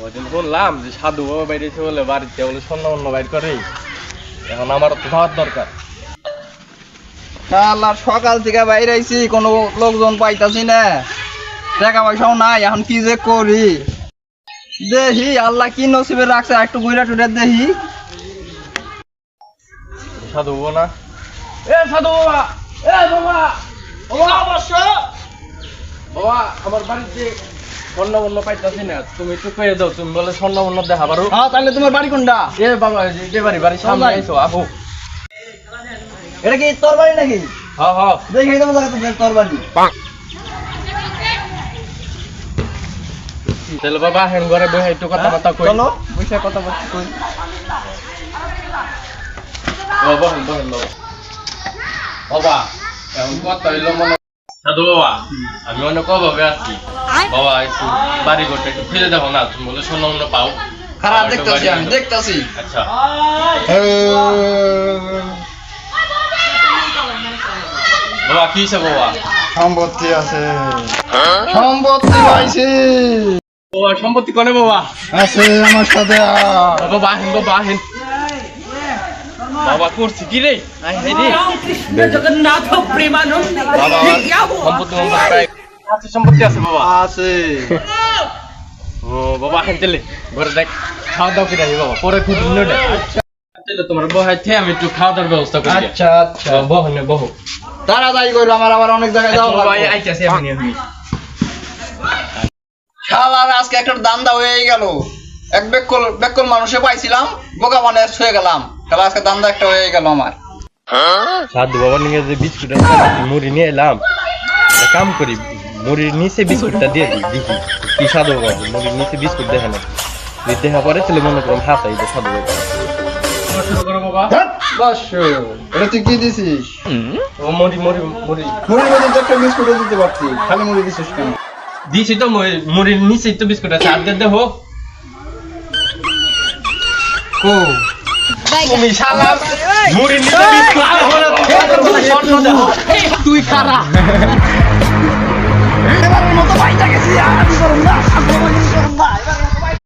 ওইদিন বললাম যে সাধু বাবা বাইরেছে বলে বাড়িতে বলে অন্য বাইর করে। এখন আমার তো খাওয়ার দরকার। আল্লাহ সকাল থেকে বাইরে আইছি কোনো লোকজন পাইতাছি না। টাকা পয়সাও নাই এখন কি যে করি? দেখি আল্লাহ কি নসিবে রাখছে একটু ঘুরে টুরে দেখি। সাধু বাবা না? এ সাধু বাবা এ বাবা বাবা। অবশ্য। বাবা আমার বাড়িতে স্বর্ণ বন্য পাইতাছি না তুমি একটু পেয়ে দাও তুমি বলে স্বর্ণ বন্য দেখা পারো। হ্যাঁ তাহলে তোমার বাড়ি কোনটা? এ বাবা যে বাড়ি বাড়ির সামনে বাড়ি? আবু। এটা কি তোর বাড়ি নাকি? হ্যাঁ হ্যাঁ দেখি তোমার তোর বাড়ি তাহলে বাবা হেন ঘরে বসে একটু কথা বার্তা কই। চলো। বসে কথা বলছি কই। বাবা বাবা। বাবা এখন কথা হইল মনে সাধু বাবা আমি অনেক অভাবে আছি। বাবা একটু বাড়ি ঘরটা একটু ফিরে দেখো না তুমি বলে মন্য পাও। খারাপ দেখতেছি আমি দেখতেছি। আচ্ছা। বাবা কি হিসাব বাবা? সম্পত্তি আছে। সম্পত্তি পাইছি। বাবা সম্পত্তি কনে বাবা? আছে আমার সাথে। বাবা বাহেন বাবা বাহেন। বাবা করছি কি রে? হায় জগন্নাথ প্রেমানন্দ। সম্পত্তি সম্পত্তি আছে বাবা। আছে। ও বাবা হেন তেলে ঘরে দেখ খাওয়া দাওয়া বাবা পরে খুব দিন তোমার বহাইতে আমি একটু খাওয়া দাওয়ার ব্যবস্থা করি। আচ্ছা আচ্ছা। বহ বহ। তাড়াতাড়ি করো আমার আবার অনেক জায়গায় যাওয়া বাবা আইতাছি আমি আমি। শালার আজকে একটা দান্দা হয়ে গেল। এক বেকল বেকল মানুষে পাইছিলাম বোকা মানে ছুঁয়ে গেলাম। তাহলে আজকে দান্দা একটা হয়ে গেল আমার। সাধু বাবা নিয়ে যে বিস্কুট মুড়ি নিয়ে এলাম। কাম করি মুড়ির নিচে বিস্কুটটা দিয়ে দিই দেখি কি সাধু বাবা মুড়ির নিচে বিস্কুট দেখে না। যদি দেখা পরে তাহলে মনে করুন হাত আইবে সাধু বাবা। বাবা বাস এটা তুই কি দিছিস? মুড়ি মুড়ি মুড়ি। মুড়ির মধ্যে একটা বিস্কুটও দিতে পারতি। খালি মুড়ি দিছিস কেন? দিছি তো মুড়ির নিচে তো বিস্কুট আছে। আর দে দেখো ও তুমি শালা দেখো তুই খারা